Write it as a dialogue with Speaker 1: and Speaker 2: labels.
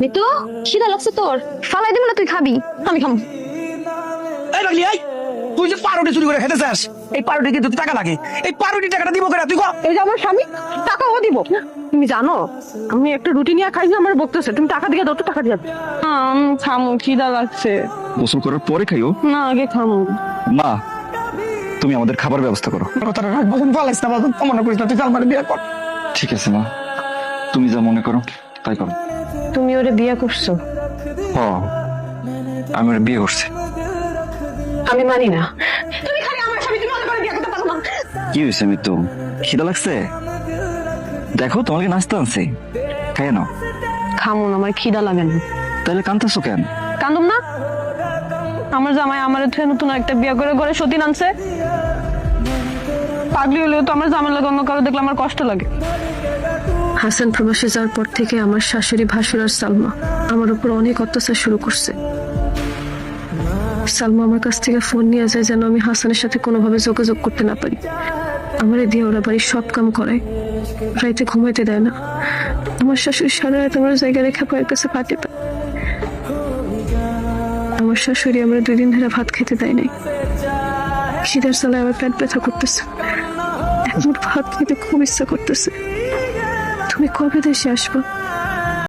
Speaker 1: মিতু খিদা লাগছে তোর। ফালাই দিব না তুই খাবি। আমি খাব
Speaker 2: এই এই! তুই যে পারোটি চুরি করে খেতে চাস এই পারোটি কিন্তু টাকা লাগে। এই পারোটি টাকাটা দিব করে? তুই কো?
Speaker 3: এই যে আমার স্বামী টাকাও দিব। তুমি জানো আমি একটা রুটি নিয়ে খাই আমার বকতেছে। তুমি টাকা দিয়ে দাও তো টাকা দিয়ে আমি। খামু খিদা লাগছে।
Speaker 4: গোসল করার পরে খাইও?
Speaker 3: না আগে খামু
Speaker 4: মা তুমি আমাদের খাবার ব্যবস্থা করো।
Speaker 2: কথাটা রাখ বাবু পালাইস না বাবু। মনে করিস না তুই বিয়ে কর।
Speaker 4: ঠিক আছে মা। তুমি যা মনে করো। তাই করো
Speaker 3: তুমি ওরে বিয়ে করছ?
Speaker 4: হ আমি ওর বিয়ে করছি।
Speaker 3: আমি মানি না। তুমি খালি আমার স্বামী তুমি ওরে করে বিয়ে করতে পারো না।
Speaker 4: কি হয়েছে মৃত্যু খিদা লাগছে? দেখো তোমাকে নাস্তা আনছি। খাইয়ে নাও।
Speaker 3: খামু না আমার খিদা লাগে না।
Speaker 4: তাহলে কান্তাছো কেন?
Speaker 3: কান্দুম না? আমার জামাই আমার থেকে নতুন একটা বিয়ে করে ঘরে সতীন আনছে। পাগলি হলেও তো আমার জামাই লাগে অন্য কারও দেখলে আমার কষ্ট লাগে। হাসান প্রবাসে যাওয়ার পর থেকে আমার শাশুড়ি ভাসুর আর সালমা আমার উপর অনেক অত্যাচার শুরু করছে। সালমা আমার কাছ থেকে ফোন নিয়ে যায় যেন আমি হাসানের সাথে কোনোভাবে যোগাযোগ করতে না পারি। আমার দিয়ে ওরা বাড়ির সব কাম করায় রাইতে ঘুমাইতে দেয় না। আমার শাশুড়ি সারা রাত আমার জায়গা রেখে পায়ের কাছে পাটি পায় আমার শাশুড়ি আমরা দুই দিন ধরে ভাত খেতে দেয় নাই। খিদার সালায় আমার পেট ব্যথা করতেছে। ভাত খেতে খুব ইচ্ছা করতেছে। mikor bir de şaşma.